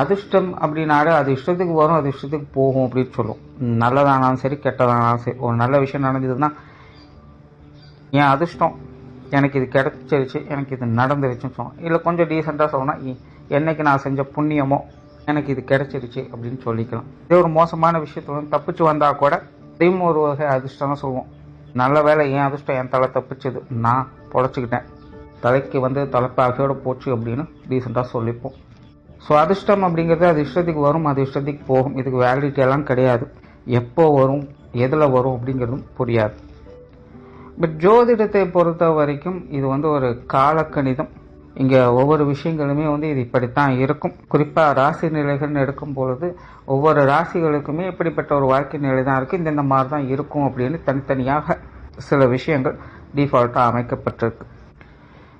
அதிர்ஷ்டம் அப்படின்னாலே அது இஷ்டத்துக்கு வரும் அது இஷ்டத்துக்கு போகும் அப்படின்னு சொல்லும். நல்லதானாலும் சரி கெட்டதானாலும் சரி. ஒரு நல்ல விஷயம் நடந்ததுன்னா என் அதிர்ஷ்டம் எனக்கு இது கிடச்சிருச்சு எனக்கு இது நடந்துருச்சுன்னு சொல்லணும் இல்லை கொஞ்சம் டீசெண்டாக சொல்லணும்னா என்னைக்கு நான் செஞ்ச புண்ணியமோ எனக்கு இது கிடச்சிருச்சு அப்படின்னு சொல்லிக்கலாம். இதே ஒரு மோசமான விஷயத்துல தப்பிச்சு வந்தால் கூட இதையும் ஒரு வகை அதிர்ஷ்டம் தான் சொல்லுவோம். நல்ல வேலை என் அதிர்ஷ்டம் என் தலை தப்பிச்சது நான் பொழைச்சிக்கிட்டேன். தலைக்கு வந்து தலைப்பாகையோடு போச்சு அப்படின்னு டீசெண்டாக சொல்லிப்போம். ஸோ அதிர்ஷ்டம் அப்படிங்கிறது அது இஷ்டத்துக்கு வரும் அது இஷ்டத்துக்கு போகும். இதுக்கு வேலிடிட்டியெல்லாம் கிடையாது. எப்போ வரும் எதில் வரும் அப்படிங்கிறதும் புரியாது. பட் ஜோதிடத்தை பொறுத்த வரைக்கும் இது வந்து ஒரு காலக்கணிதம். இங்கே ஒவ்வொரு விஷயங்களுமே வந்து இது இப்படித்தான் இருக்கும். குறிப்பாக ராசி நிலைகள்னு எடுக்கும் பொழுது ஒவ்வொரு ராசிகளுக்குமே இப்படிப்பட்ட ஒரு வாழ்க்கை நிலை தான் இருக்குது இந்தந்த மாதிரி தான் இருக்கும் அப்படின்னு தனித்தனியாக சில விஷயங்கள் டிஃபால்ட்டாக அமைக்கப்பட்டிருக்கு.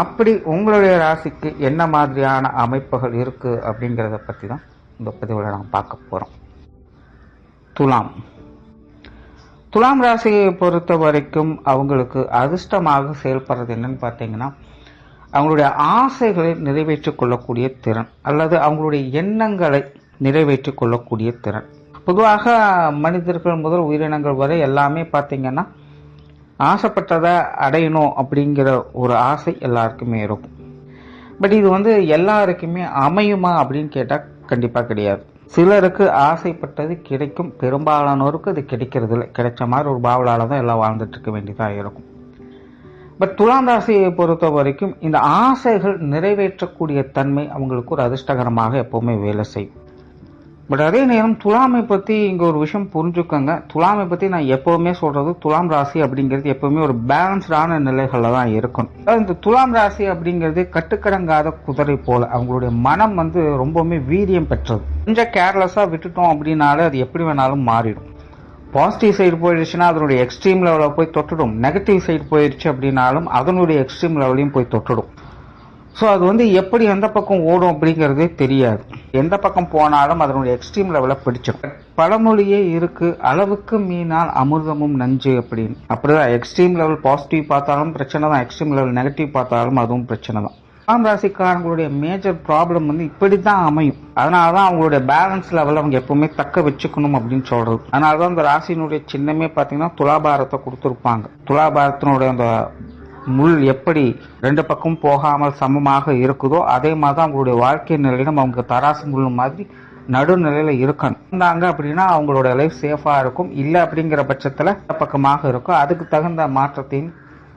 அப்படி உங்களுடைய ராசிக்கு என்ன மாதிரியான அமைப்புகள் இருக்குது அப்படிங்கிறத பற்றி தான் இந்த பதிவில் நாம் பார்க்க போகிறோம் துலாம். துலாம் ராசியை பொறுத்த வரைக்கும் அவங்களுக்கு அதிர்ஷ்டமாக செயல்படுறது என்னன்னு பார்த்தீங்கன்னா அவங்களுடைய ஆசைகளை நிறைவேற்றிக் கொள்ளக்கூடிய திறன் அல்லது அவங்களுடைய எண்ணங்களை நிறைவேற்றிக் கொள்ளக்கூடிய திறன். பொதுவாக மனிதர்கள் முதல் உயிரினங்கள் வரை எல்லாமே பார்த்தீங்கன்னா ஆசைப்பட்டதை அடையணும் அப்படிங்கிற ஒரு ஆசை எல்லாருக்குமே இருக்கும். பட் இது வந்து எல்லாருக்குமே அமையுமா அப்படின்னு கேட்டால் கண்டிப்பாக கிடையாது. சிலருக்கு ஆசைப்பட்டது கிடைக்கும் பெரும்பாலானோருக்கு அது கிடைக்கிறது இல்லை கிடைச்ச மாதிரி ஒரு பாவலால் தான் எல்லாம் வாழ்ந்துட்டு இருக்க வேண்டியதாக இருக்கும். பட் துலாம் ராசியை பொறுத்த வரைக்கும் இந்த ஆசைகள் நிறைவேற்றக்கூடிய தன்மை அவங்களுக்கு ஒரு அதிர்ஷ்டகரமாக எப்போவுமே வேலை செய்யும். பட் அதே நேரம் துலாமை பற்றி இங்கே ஒரு விஷயம் புரிஞ்சுக்கோங்க. துலாமை பற்றி நான் எப்போவுமே சொல்கிறது துலாம் ராசி அப்படிங்கிறது எப்போவுமே ஒரு பேலன்ஸ்டான நிலைகளில் தான் இருக்கணும். அதாவது இந்த துலாம் ராசி அப்படிங்கிறது கட்டுக்கடங்காத குதிரை போல். அவங்களுடைய மனம் வந்து ரொம்பவுமே வீரியம் பெற்றது. கொஞ்சம் கேர்லெஸ்ஸாக விட்டுட்டோம் அப்படின்னாலே அது எப்படி வேணாலும் மாறிடும். பாசிட்டிவ் சைடு போயிடுச்சுன்னா அதனுடைய எக்ஸ்ட்ரீம் லெவலில் போய் தொட்டுடும். நெகட்டிவ் சைடு போயிடுச்சு அப்படின்னாலும் அதனுடைய எக்ஸ்ட்ரீம் லெவலையும் போய் தொட்டுடும். ஸோ அது வந்து எப்படி எந்த பக்கம் ஓடும் அப்படிங்கிறதே தெரியாது. எந்த பக்கம் போனாலும் அதனுடைய எக்ஸ்ட்ரீம் லெவலில் பிடிச்சிடும் பழமொழியே இருக்கு அளவுக்கு மீனால் அமிர்தமும் நஞ்சு அப்படின்னு. அப்படிதான் எக்ஸ்ட்ரீம் லெவல் பாசிட்டிவ் பார்த்தாலும் பிரச்சனை தான் எக்ஸ்ட்ரீம் லெவல் நெகட்டிவ் பார்த்தாலும் அதுவும் பிரச்சனை தான். ஆம் ராசிக்காரங்களுடைய மேஜர் ப்ராப்ளம் வந்து இப்படி தான் அமையும். அதனால தான் அவங்களுடைய பேலன்ஸ் லெவலில் அவங்க எப்பவுமே தக்க வச்சுக்கணும் அப்படின்னு சொல்றது. அதனால தான் அந்த ராசியினுடைய சின்னமே பார்த்தீங்கன்னா துலாபாரத்தை கொடுத்துருப்பாங்க. துலாபாரத்தினுடைய அந்த முள் எப்படி ரெண்டு பக்கம் போகாமல் சமமாக இருக்குதோ அதே மாதிரி தான் அவங்களுடைய வாழ்க்கை நிலையிலும் அவங்க தராசு முள் மாதிரி நடுநிலையில இருக்கணும். இருந்தாங்க அப்படின்னா அவங்களோட லைஃப் சேஃபாக இருக்கும். இல்லை அப்படிங்கிற பட்சத்தில் பக்கமாக இருக்கும். அதுக்கு தகுந்த மாற்றத்தையும்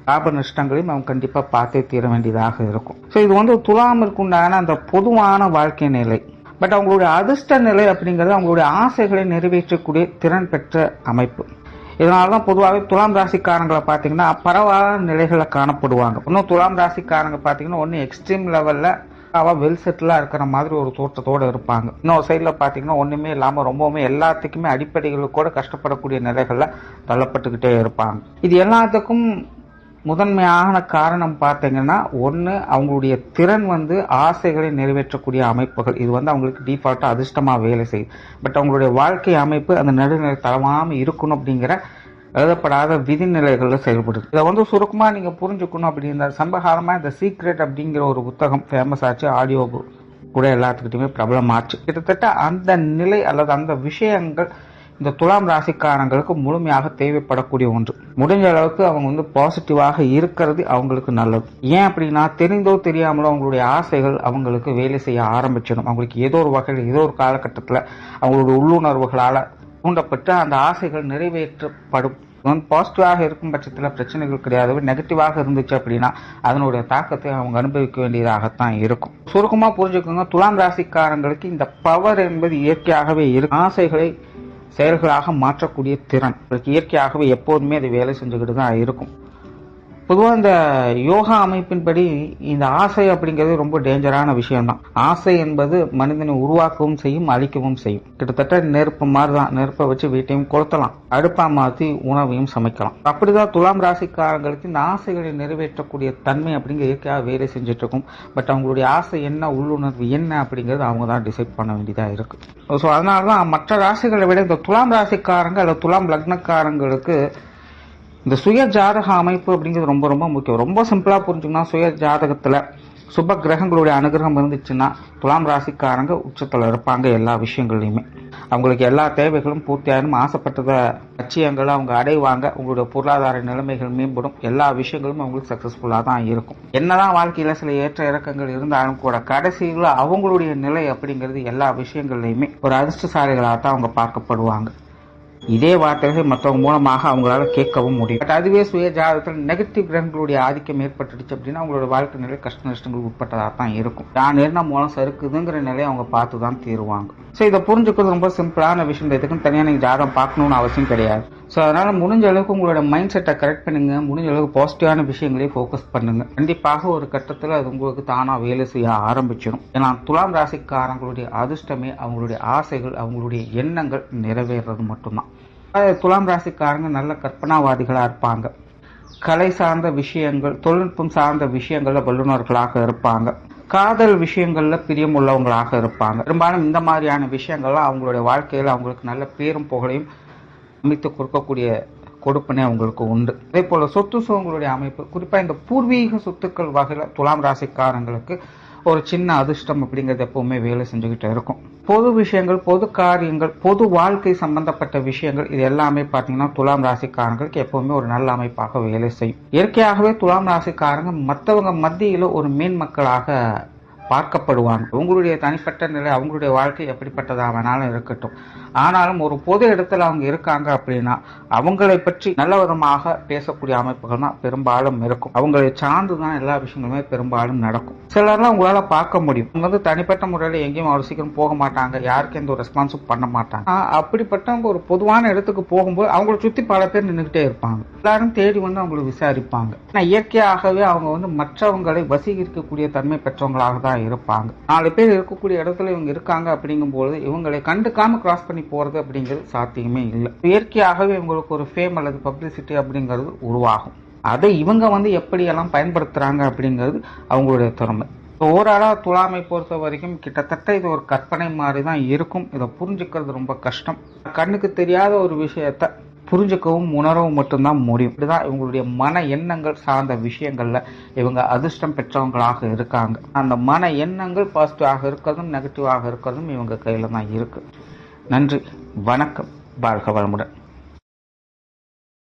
லாப நஷ்டங்களையும் அவங்க கண்டிப்பாக பார்த்தே தீர வேண்டியதாக இருக்கும். ஸோ இது வந்து துலாமிற்கு உண்டான அந்த பொதுவான வாழ்க்கை நிலை. பட் அவங்களுடைய அதிர்ஷ்ட நிலை அப்படிங்கிறது அவங்களுடைய ஆசைகளை நிறைவேற்றக்கூடிய திறன் பெற்ற அமைப்பு. இதனால தான் பொதுவாகவே துலாம் ராசிக்காரங்களை பார்த்தீங்கன்னா பரவாயில்ல நிலைகளில் காணப்படுவாங்க. இன்னும் துலாம் ராசிக்காரங்க பார்த்தீங்கன்னா ஒன்று எக்ஸ்ட்ரீம் லெவலில் அவ வெல் செட்டிலாக இருக்கிற மாதிரி ஒரு தோற்றத்தோடு இருப்பாங்க. இன்னொரு சைடில் பார்த்தீங்கன்னா ஒன்றுமே இல்லாமல் ரொம்பவுமே எல்லாத்துக்குமே அடிப்படைகளுக்கு கூட கஷ்டப்படக்கூடிய நிலைகளில் தள்ளப்பட்டுக்கிட்டே இருப்பாங்க. இது எல்லாத்துக்கும் முதன்மையான காரணம் பார்த்தீங்கன்னா ஒன்று அவங்களுடைய திறன் வந்து ஆசைகளை நிறைவேற்றக்கூடிய அமைப்புகள். இது வந்து அவங்களுக்கு டிஃபால்ட்டாக அதிர்ஷ்டமாக வேலை செய்யுது. பட் அவங்களுடைய வாழ்க்கை அமைப்பு அந்த நடுநிலை தளமாமல் இருக்கணும் அப்படிங்கிற எழுதப்படாத விதிநிலைகளில் செயல்படுது. இதை வந்து சுருக்கமாக நீங்கள் புரிஞ்சுக்கணும் அப்படின்னா சம்பகாலமாக இந்த சீக்ரெட் அப்படிங்கிற ஒரு புத்தகம் ஃபேமஸ் ஆச்சு ஆடியோ கூட எல்லாத்துக்கிட்டையுமே பிரபலமாச்சு. கிட்டத்தட்ட அந்த நிலை அல்லது அந்த விஷயங்கள் இந்த துலாம் ராசிக்காரங்களுக்கு முழுமையாக தேவைப்படக்கூடிய ஒன்று. முடிஞ்ச அளவுக்கு அவங்க வந்து பாசிட்டிவாக இருக்கிறது அவங்களுக்கு நல்லது. ஏன் அப்படின்னா தெரிந்தோ தெரியாமலோ அவங்களுடைய ஆசைகள் அவங்களுக்கு வேலை செய்ய ஆரம்பிச்சிடும். அவங்களுக்கு ஏதோ ஒரு வகையில் ஏதோ ஒரு காலகட்டத்தில் அவங்களுடைய உள்ளுணர்வுகளால் தூண்டப்பட்டு அந்த ஆசைகள் நிறைவேற்றப்படும். பாசிட்டிவாக இருக்கும் பட்சத்தில் பிரச்சனைகள் கிடையாது. நெகட்டிவாக இருந்துச்சு அப்படின்னா அதனுடைய தாக்கத்தை அவங்க அனுபவிக்க வேண்டியதாகத்தான் இருக்கும். சுருக்கமாக புரிஞ்சுக்கோங்க துலாம் ராசிக்காரங்களுக்கு இந்த பவர் என்பது இயற்கையாகவே இருக்கும் ஆசைகளை செயல்களாக மாற்றக்கூடிய திறன். இயற்கையாகவே எப்போதுமே அது வேலை செஞ்சுக்கிட்டு தான் இருக்கும். பொதுவாக இந்த யோகா அமைப்பின்படி இந்த ஆசை அப்படிங்கிறது ரொம்ப டேஞ்சரான விஷயம்தான். ஆசை என்பது மனிதனை உருவாக்கவும் செய்யும் அழிக்கவும் செய்யும். கிட்டத்தட்ட நெருப்பு மாதிரி தான் நெருப்பை வச்சு வீட்டையும் கொளுத்தலாம். அடுப்பா மாற்றி உணவையும் சமைக்கலாம். அப்படிதான் துலாம் ராசிக்காரங்களுக்கு இந்த ஆசைகளை நிறைவேற்றக்கூடிய தன்மை அப்படிங்கிற இயற்கையாக வேலை செஞ்சுட்டு இருக்கும் பட் அவங்களுடைய ஆசை என்ன உள்ளுணர்வு என்ன அப்படிங்கிறது அவங்க தான் டிசைட் பண்ண வேண்டியதாக இருக்கு. ஸோ அதனால தான் மற்ற ராசிகளை விட இந்த துலாம் ராசிக்காரங்க அல்லது துலாம் லக்னக்காரங்களுக்கு இந்த சுய ஜாதக அமைப்பு அப்படிங்கிறது ரொம்ப ரொம்ப முக்கியம். ரொம்ப சிம்பிளாக புரிஞ்சுக்கணும் சுய ஜாதகத்தில் சுப கிரகங்களுடைய அனுகிரகம் இருந்துச்சுன்னா துலாம் ராசிக்காரங்க உச்சத்தில் இருப்பாங்க எல்லா விஷயங்கள்லையுமே. அவங்களுக்கு எல்லா தேவைகளும் பூர்த்தியாகும் ஆசைப்பட்டத லட்சியங்களை அவங்க அடைவாங்க. உங்களுடைய பொருளாதார நிலைமைகள் மேம்படும். எல்லா விஷயங்களும் அவங்களுக்கு சக்ஸஸ்ஃபுல்லாக தான் இருக்கும். என்னதான் வாழ்க்கையில் சில ஏற்ற இறக்கங்கள் இருந்தாலும் கூட கடைசியில் அவங்களுடைய நிலை அப்படிங்கிறது எல்லா விஷயங்கள்லையுமே ஒரு அதிர்ஷ்டசாலிகளாக தான் அவங்க பார்க்கப்படுவாங்க. இதே வார்த்தைகளை மற்றவங்க மூலமாக அவங்களால கேட்கவும் முடியும். பட் அதுவே சுய ஜாதகத்தில் நெகட்டிவ் கிரகங்களுடைய ஆதிக்கம் ஏற்பட்டுடுச்சு அப்படின்னா அவங்களோட வாழ்க்கை நிலை கஷ்ட நஷ்டங்கள் உட்பட்டதாக தான் இருக்கும். தான் என்ன மூலம் சறுக்குதுங்கிற நிலையை அவங்க பார்த்து தான் தீருவாங்க. ஸோ இதை புரிஞ்சுக்கிறது ரொம்ப சிம்பிளான விஷயம். இதுக்குன்னு தனியாக நீங்கள் ஜாதகம் பார்க்கணும்னு அவசியம் கிடையாது. ஸோ அதனால் முடிஞ்ச அளவுக்கு உங்களோட மைண்ட் செட்டை கரெக்ட் பண்ணுங்க. முடிஞ்ச அளவுக்கு பாசிட்டிவான விஷயங்களே ஃபோக்கஸ் பண்ணுங்க. கண்டிப்பாக ஒரு கட்டத்தில் அது உங்களுக்கு தானாக வேலை செய்ய ஆரம்பிச்சிடும். ஏன்னா துலாம் ராசிக்காரங்களுடைய அதிர்ஷ்டமே அவங்களுடைய ஆசைகள் அவங்களுடைய எண்ணங்கள் நிறைவேறது மட்டும்தான். துலாம் ராசிக்காரங்க நல்ல கற்பனாவாதிகளாக இருப்பாங்க. கலை சார்ந்த விஷயங்கள் தொழில்நுட்பம் சார்ந்த விஷயங்களில் வல்லுநர்களாக இருப்பாங்க. காதல் விஷயங்களில் பிரியம் உள்ளவங்களாக இருப்பாங்க. பெரும்பாலும் இந்த மாதிரியான விஷயங்கள்லாம் அவங்களுடைய வாழ்க்கையில் அவங்களுக்கு நல்ல பேரும் புகழையும் அமைத்து கொடுக்கக்கூடிய கொடுப்பனே அவங்களுக்கு உண்டு. அதே போல் சொத்து சுகங்களுடைய அமைப்பு குறிப்பாக இந்த பூர்வீக சொத்துக்கள் வகையில் துலாம் ராசிக்காரங்களுக்கு ஒரு சின்ன அதிர்ஷ்டம் அப்படிங்கிறது எப்பவுமே வேலை செஞ்சுக்கிட்டு இருக்கும். பொது விஷயங்கள் பொது காரியங்கள் பொது வாழ்க்கை சம்பந்தப்பட்ட விஷயங்கள் இது எல்லாமே பார்த்தீங்கன்னா துலாம் ராசிக்காரங்களுக்கு எப்பவுமே ஒரு நல்ல அமைப்பாக வேலை செய்யும். இயற்கையாகவே துலாம் ராசிக்காரங்க மற்றவங்க மத்தியில் ஒரு மேன் பார்க்கப்படுவாங்க. உங்களுடைய தனிப்பட்ட நிலை அவங்களுடைய வாழ்க்கை எப்படிப்பட்டதாக வேணாலும் இருக்கட்டும். ஆனாலும் ஒரு பொது இடத்துல அவங்க இருக்காங்க அப்படின்னா அவங்களை பற்றி நல்ல விதமாக பேசக்கூடிய அமைப்புகள் தான் பெரும்பாலும் இருக்கும். அவங்களை சார்ந்து தான் எல்லா விஷயங்களுமே பெரும்பாலும் நடக்கும். சிலர்லாம் உங்களால் பார்க்க முடியும். அவங்க வந்து தனிப்பட்ட முறையில் எங்கேயும் அவ்வளோ சீக்கிரம் போக மாட்டாங்க. யாருக்கும் எந்த ஒரு ரெஸ்பான்ஸும் பண்ண மாட்டாங்க. அப்படிப்பட்டவங்க ஒரு பொதுவான இடத்துக்கு போகும்போது அவங்கள சுற்றி பல பேர் நின்றுக்கிட்டே இருப்பாங்க. எல்லாரும் தேடி வந்து அவங்களை விசாரிப்பாங்க. ஆனால் இயற்கையாகவே அவங்க வந்து மற்றவங்களை வசீகரிக்கக்கூடிய தன்மை பெற்றவங்களாக தான் இருப்பாங்க. நாலு பேர் இருக்கக்கூடிய இடத்துல இவங்க இருக்காங்க அப்படிங்கும்போது இவங்களை கண்டுக்காம கிராஸ் பண்ணி போறது அப்படிங்கிறது சாத்தியமே இல்லை. இயற்கையாகவே இவங்களுக்கு ஒரு ஃபேம் அல்லது பப்ளிசிட்டி அப்படிங்கிறது உருவாகும். அதை இவங்க வந்து எப்படியெல்லாம் பயன்படுத்துறாங்க அப்படிங்கிறது அவங்களுடைய திறமை. ஓரளவு துலாமை பொறுத்த வரைக்கும் கிட்டத்தட்ட இது ஒரு கற்பனை மாதிரி தான் இருக்கும். இதை புரிஞ்சுக்கிறது ரொம்ப கஷ்டம். கண்ணுக்கு தெரியாத ஒரு விஷயத்த புரிஞ்சுக்கவும் உணரவும் மட்டும்தான் முடியும். இப்படிதான் இவங்களுடைய மன எண்ணங்கள் சார்ந்த விஷயங்களில் இவங்க அதிர்ஷ்டம் பெற்றவங்களாக இருக்காங்க. அந்த மன எண்ணங்கள் பாசிட்டிவாக இருக்கிறதும் நெகட்டிவாக இருக்கிறதும் இவங்க கையில் தான் இருக்குது நன்றி. வணக்கம். வாழ்க வளமுடன்.